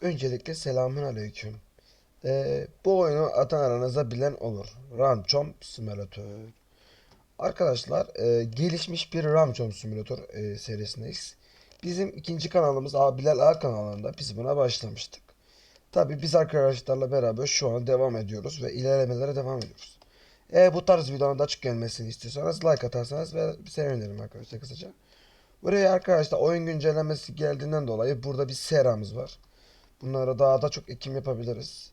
Öncelikle selamun aleyküm. Ee, bu oyunu atan aranızda bilen olur. Ramchom Simulator. Arkadaşlar e, gelişmiş bir Ramchom Simulator e, serisindeyiz. Bizim ikinci kanalımız Abilal A kanalında biz buna başlamıştık. Tabi biz arkadaşlarla beraber şu an devam ediyoruz ve ilerlemelere devam ediyoruz. Eğer bu tarz videoların da açık gelmesini istiyorsanız like atarsanız ve sevinirim arkadaşlar kısaca. Buraya arkadaşlar oyun güncellemesi geldiğinden dolayı burada bir seramız var. Bunlara daha da çok ekim yapabiliriz.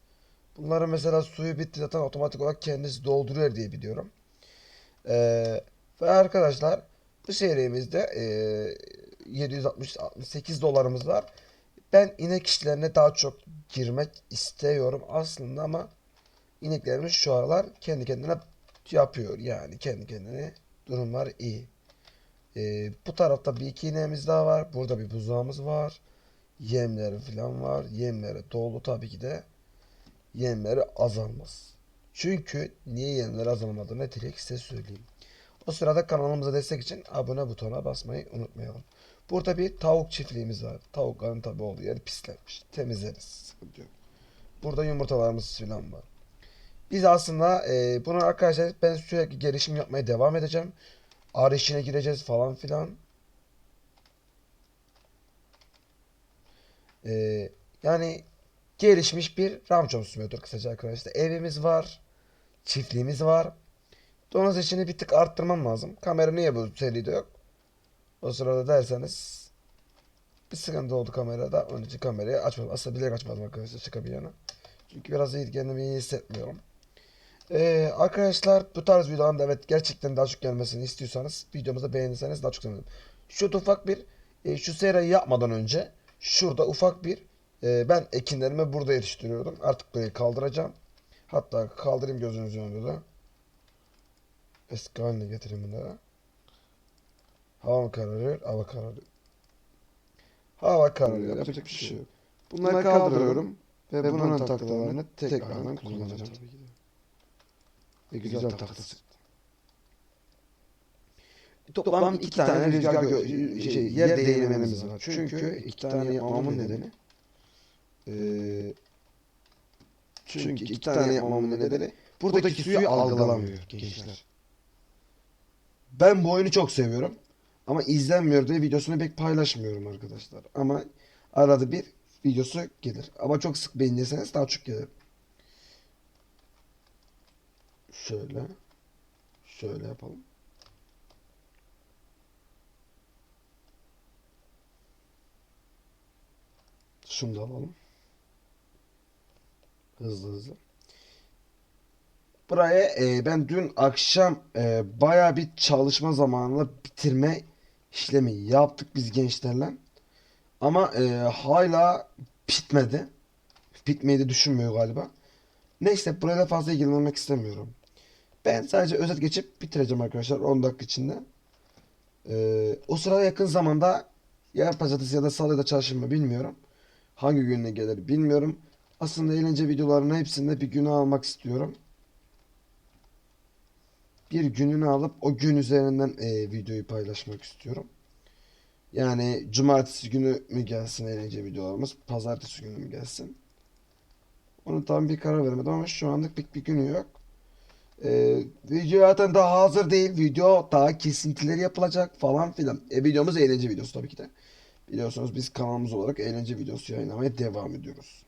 Bunları mesela suyu bitti zaten otomatik olarak kendisi dolduruyor diye biliyorum. Ee, ve arkadaşlar bu serimizde e, 768 dolarımız var. Ben inek işlerine daha çok girmek istiyorum aslında ama ineklerimiz şu aralar kendi kendine yapıyor yani kendi kendine durumlar iyi. Ee, bu tarafta bir iki ineğimiz daha var. Burada bir buzdağımız var. Yemleri falan var. Yemleri dolu tabii ki de. Yemleri azalmaz. Çünkü niye yemleri azalmadığını direkt size söyleyeyim. O sırada kanalımıza destek için abone butonuna basmayı unutmayalım. Burada bir tavuk çiftliğimiz var. Tavukların tabi olduğu yer pislenmiş. Temizleriz. Burada yumurtalarımız falan var. Biz aslında e, bunu arkadaşlar ben sürekli gelişim yapmaya devam edeceğim. Ağrı işine gireceğiz falan filan. Ee, yani gelişmiş bir Ramçom Simulator kısaca arkadaşlar. Evimiz var. Çiftliğimiz var. Donuz işini bir tık arttırmam lazım. Kamera niye bu seride yok? O sırada derseniz bir sıkıntı oldu kamerada. İçin kamerayı açmadım. Aslında bilerek açmadım arkadaşlar şaka yana. Çünkü biraz iyi kendimi iyi hissetmiyorum. Ee, arkadaşlar bu tarz videoların da evet gerçekten daha çok gelmesini istiyorsanız videomuzu beğenirseniz daha çok sevinirim. Şu ufak bir e, şu serayı yapmadan önce şurada ufak bir e, ben ekinlerimi burada yetiştiriyordum. Artık burayı kaldıracağım. Hatta kaldırayım gözünüzün önünde de. Eski haline getireyim bunları. Hava mı kararıyor? Hava kararıyor. Hava kararıyor. Yapacak bir şey yok. Bunları kaldırıyorum. Ve bunun taktalarını tekrardan kullanacağım tabii ki de. Ve güzel sıktım. Toplam iki tane rüzgar gö- şey, yer değirmenimiz var. Çünkü iki tane yapmamın nedeni eee çünkü iki tane yapmamın nedeni buradaki suyu algılamıyor gençler. Ben bu oyunu çok seviyorum. Ama izlenmiyor diye videosunu pek paylaşmıyorum arkadaşlar. Ama arada bir videosu gelir. Ama çok sık beğenirseniz daha çok gelir. Şöyle. Şöyle yapalım. Şunu da alalım. Hızlı hızlı. Buraya e, ben dün akşam e, baya bir çalışma zamanında bitirme işlemi yaptık biz gençlerle. Ama e, hala bitmedi. Bitmeyi de düşünmüyor galiba. Neyse buraya da fazla ilgilenmek istemiyorum. Ben sadece özet geçip bitireceğim arkadaşlar 10 dakika içinde. Ee, o sırada yakın zamanda ya pazartesi ya da salı ya da çarşamba bilmiyorum. Hangi gününe gelir bilmiyorum. Aslında eğlence videolarının hepsinde bir günü almak istiyorum. Bir gününü alıp o gün üzerinden e, videoyu paylaşmak istiyorum. Yani cumartesi günü mü gelsin eğlence videolarımız, pazartesi günü mü gelsin? Onu tam bir karar veremedim ama şu anlık pek bir günü yok. Ee, video zaten daha hazır değil. Video daha kesintileri yapılacak falan filan. E, videomuz eğlence videosu tabii ki de. Biliyorsunuz biz kanalımız olarak eğlence videosu yayınlamaya devam ediyoruz.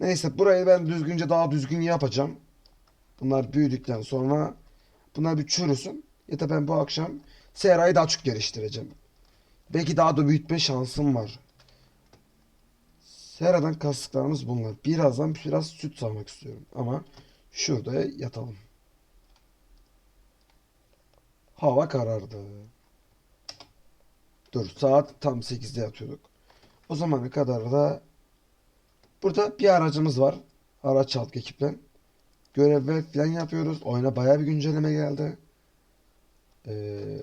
Neyse burayı ben düzgünce daha düzgün yapacağım. Bunlar büyüdükten sonra bunlar bir çürüsün. Ya da ben bu akşam Sera'yı daha çok geliştireceğim. Belki daha da büyütme şansım var. Sera'dan kastıklarımız bunlar. Birazdan biraz süt sağmak istiyorum. Ama şurada yatalım. Hava karardı. Dur saat tam 8'de yatıyorduk. O zamana kadar da burada bir aracımız var. Araç çaldık ekiple. Görevler falan yapıyoruz. Oyuna bayağı bir güncelleme geldi. Ee,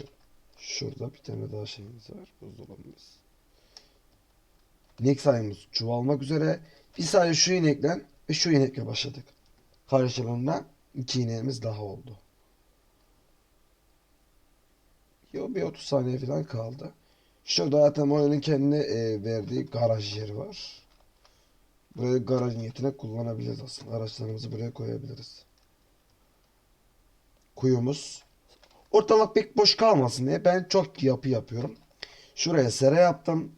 şurada bir tane daha şeyimiz var. Buzdolabımız. İnek sayımız çoğalmak üzere. Bir sadece şu inekle ve şu inekle başladık. Karşılığında iki ineğimiz daha oldu. Yo bir 30 saniye falan kaldı. Şurada zaten oyunun kendine e, verdiği garaj yeri var. Burayı garaj niyetine kullanabiliriz aslında. Araçlarımızı buraya koyabiliriz. Kuyumuz. Ortalık pek boş kalmasın diye ben çok yapı yapıyorum. Şuraya sera yaptım.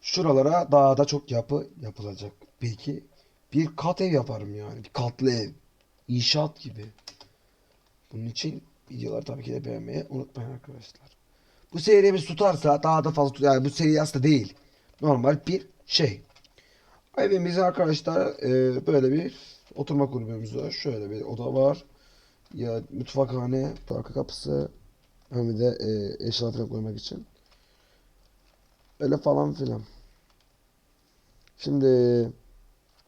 Şuralara daha da çok yapı yapılacak. Belki bir kat ev yaparım yani. Bir katlı ev. İnşaat gibi. Bunun için videoları tabii ki de beğenmeyi unutmayın arkadaşlar. Bu serimiz tutarsa daha da fazla tutar. Yani bu seri aslında değil. Normal bir şey. Evimizde arkadaşlar e, böyle bir oturma kulübemiz var. Şöyle bir oda var. Ya mutfakhane, arka kapısı hem de e, eşya koymak için. Öyle falan filan. Şimdi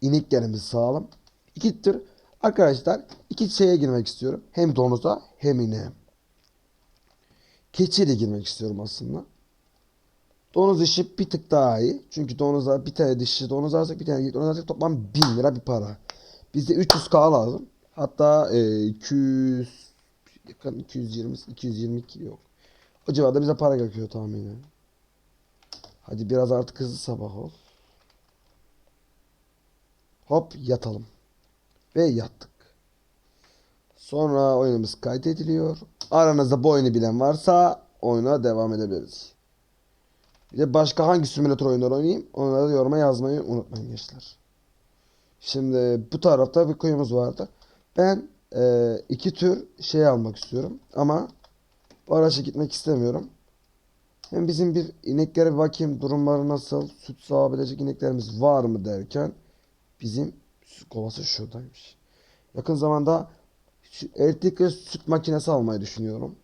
ineklerimiz sağlam. İki tür arkadaşlar iki şeye girmek istiyorum. Hem domuza hem ineğe. Keçiye de girmek istiyorum aslında. Donuz işi bir tık daha iyi. Çünkü donuza bir tane dişi donuz alsak bir tane geyik donuz alsak toplam 1000 lira bir para. Bizde 300k lazım. Hatta e, 200 yakın 220 222 yok. O civarda bize para gerekiyor tahminen. Hadi biraz artık hızlı sabah ol. Hop yatalım. Ve yattık. Sonra oyunumuz kaydediliyor. Aranızda bu oyunu bilen varsa oyuna devam edebiliriz. Bir de başka hangi simülatör oyunları oynayayım onları yoruma yazmayı unutmayın gençler. Şimdi bu tarafta bir kuyumuz vardı. Ben e, iki tür şey almak istiyorum ama bu araçla gitmek istemiyorum. Hem bizim bir ineklere bir bakayım durumları nasıl, süt sağabilecek ineklerimiz var mı derken bizim süt kovası şuradaymış. Yakın zamanda elektrikli süt makinesi almayı düşünüyorum.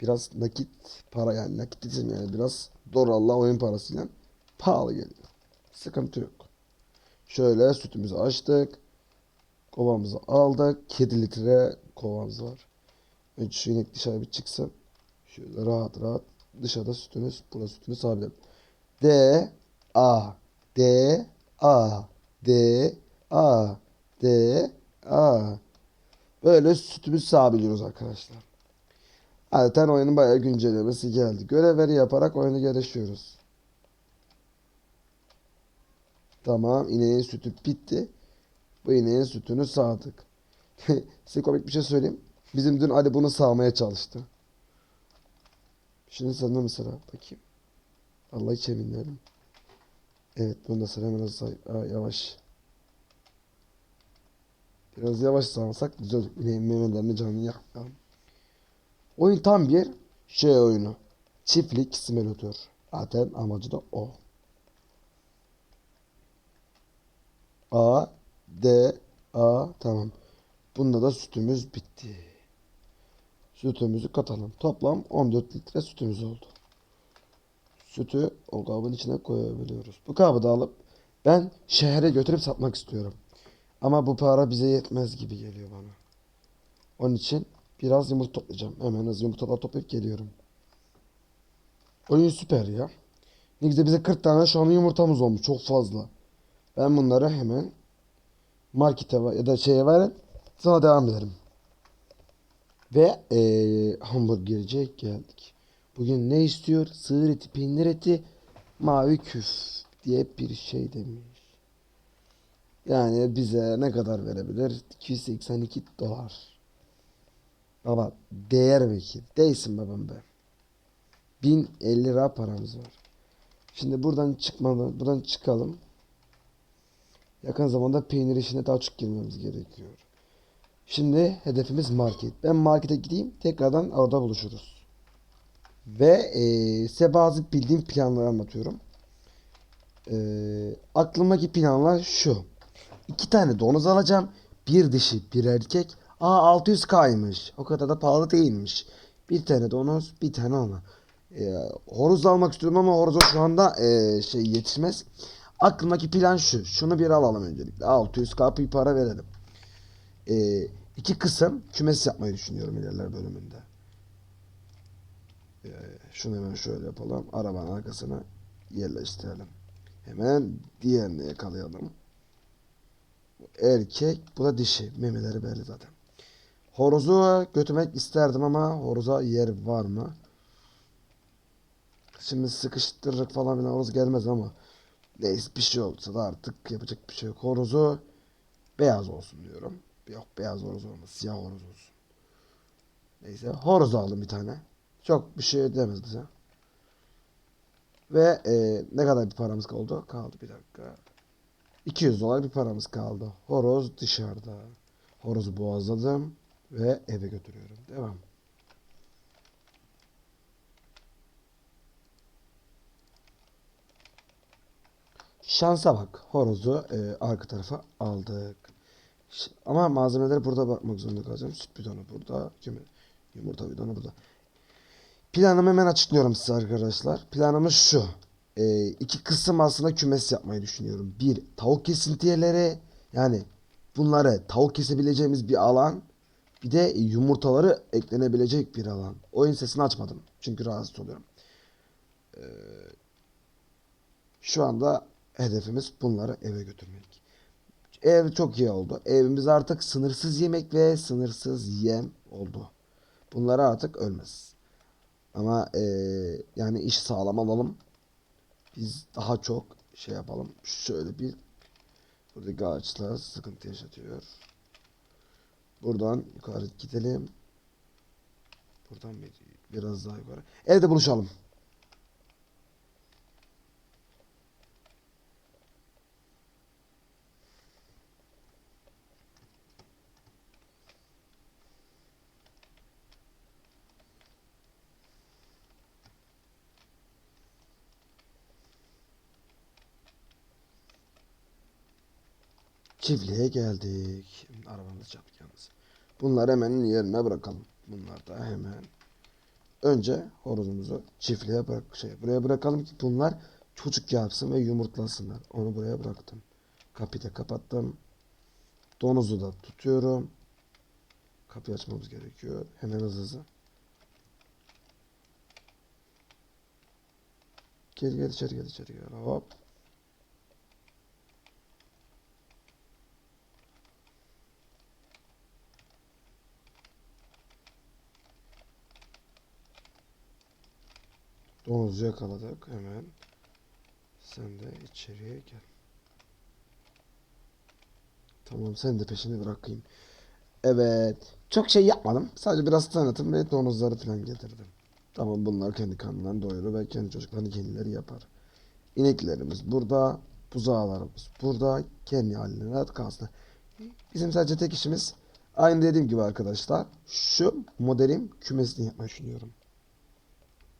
Biraz nakit para yani nakit dedim yani biraz dolarla oyun parasıyla pahalı geliyor. Sıkıntı yok. Şöyle sütümüzü açtık. Kovamızı aldık. 7 litre kovamız var. Önce şu inek dışarı bir çıksın. Şöyle rahat rahat dışarıda sütümüz, burada sütünü sabitledim. D A D A D A D A Böyle sütümüzü sabitliyoruz arkadaşlar. Zaten oyunun bayağı güncellemesi geldi. Görevleri yaparak oyunu gelişiyoruz. Tamam ineğin sütü bitti. Bu ineğin sütünü sağdık. Size komik bir şey söyleyeyim. Bizim dün Ali bunu sağmaya çalıştı. Şimdi sende mesela bakayım. Allah hiç emin değilim. Evet bunu da sıra hemen yavaş. Biraz yavaş sağlasak güzel memelerini canını yakmayalım. Oyun tam bir şey oyunu. Çiftlik simülatör. Zaten amacı da o. A, D, A tamam. Bunda da sütümüz bitti. Sütümüzü katalım. Toplam 14 litre sütümüz oldu. Sütü o kabın içine koyabiliyoruz. Bu kabı da alıp ben şehre götürüp satmak istiyorum. Ama bu para bize yetmez gibi geliyor bana. Onun için biraz yumurta toplayacağım. Hemen hızlı yumurtalar toplayıp geliyorum. Oyun süper ya. Ne güzel bize 40 tane şu an yumurtamız olmuş. Çok fazla. Ben bunları hemen markete ya da şeye verip sonra devam ederim. Ve eee hamburgerciye geldik. Bugün ne istiyor? Sığır eti, peynir eti, mavi küf diye bir şey demiş. Yani bize ne kadar verebilir? 282 dolar. Baba değer ki? Değilsin babam be. 1050 lira paramız var. Şimdi buradan çıkmalı, buradan çıkalım. Yakın zamanda peynir işine daha çok girmemiz gerekiyor. Şimdi hedefimiz market. Ben markete gideyim. Tekrardan orada buluşuruz. Ve eee size bazı bildiğim planları anlatıyorum. Eee aklımdaki planlar şu. İki tane donuz alacağım. Bir dişi, bir erkek. Aa 600k'ymış. O kadar da pahalı değilmiş. Bir tane donuz, bir tane ana. Ee, horoz almak istiyorum ama horoza şu anda ee, şey yetişmez. Aklımdaki plan şu. Şunu bir alalım öncelikle. 600k bir para verelim. Ee, iki kısım kümes yapmayı düşünüyorum ilerler bölümünde. Ee, şunu hemen şöyle yapalım. Arabanın arkasına yerleştirelim. Hemen diğerini yakalayalım. Erkek, bu da dişi. Memeleri belli zaten. Horozu götürmek isterdim ama horoza yer var mı? Şimdi sıkıştıracak falan filan horoz gelmez ama Neyse bir şey olsa da artık yapacak bir şey yok. Horozu beyaz olsun diyorum. Yok beyaz horoz olmaz. Siyah horoz olsun. Neyse horoz aldım bir tane. Çok bir şey demez bize. Ve e, ne kadar bir paramız kaldı? Kaldı bir dakika. 200 dolar bir paramız kaldı. Horoz dışarıda. Horozu boğazladım ve eve götürüyorum. Devam. Şansa bak. Horozu e, arka tarafa aldık. Ama malzemeleri burada bakmak zorunda kalacağım. Süt bidonu burada. Yum- Yumurta bidonu burada. Planımı hemen açıklıyorum size arkadaşlar. Planımız şu. E, iki kısım aslında kümes yapmayı düşünüyorum. Bir, tavuk kesintiyeleri. Yani bunları tavuk kesebileceğimiz bir alan. Bir de yumurtaları eklenebilecek bir alan. Oyun sesini açmadım. Çünkü rahatsız oluyorum. Ee, şu anda hedefimiz bunları eve götürmek. Ev çok iyi oldu. Evimiz artık sınırsız yemek ve sınırsız yem oldu. Bunları artık ölmez. Ama eee, yani iş sağlam alalım. Biz daha çok şey yapalım. Şöyle bir buradaki ağaçlar sıkıntı yaşatıyor. Buradan yukarı gidelim. Buradan bir, biraz daha yukarı. Evde buluşalım. Çiftliğe geldik. Arabamız çarptı yalnız. Bunları hemen yerine bırakalım. Bunlar da hemen. Önce horozumuzu çiftliğe bırak şey buraya bırakalım ki bunlar çocuk yapsın ve yumurtlasınlar. Onu buraya bıraktım. Kapıyı da kapattım. Donuzu da tutuyorum. Kapıyı açmamız gerekiyor. Hemen hızlı hızlı. Gel gel içeri gel içeri gel. Hop. Domuzu yakaladık hemen. Sen de içeriye gel. Tamam sen de peşini bırakayım. Evet. Çok şey yapmadım. Sadece biraz tanıtım ve domuzları falan getirdim. Tamam bunlar kendi karnından doyurur ve kendi çocuklarını kendileri yapar. İneklerimiz burada. Buzağlarımız burada. Kendi haline kalsın. Bizim sadece tek işimiz aynı dediğim gibi arkadaşlar. Şu modelin kümesini yapmayı düşünüyorum.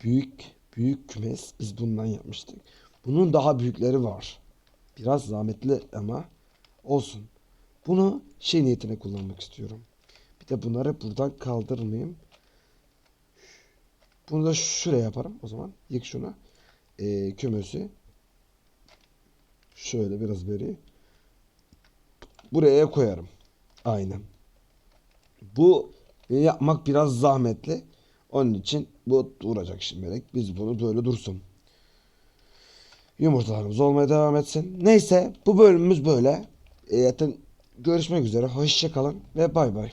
Büyük büyük kümes biz bundan yapmıştık. Bunun daha büyükleri var. Biraz zahmetli ama olsun. Bunu şey niyetine kullanmak istiyorum. Bir de bunları buradan kaldırmayayım. Bunu da şuraya yaparım o zaman. Yık şunu. Ee, kümesi. Şöyle biraz beri. Buraya koyarım. Aynen. Bu yapmak biraz zahmetli. Onun için bu duracak şimdilik. Biz bunu böyle dursun. Yumurtalarımız olmaya devam etsin. Neyse bu bölümümüz böyle. E, zaten görüşmek üzere. Hoşça kalın ve bay bay.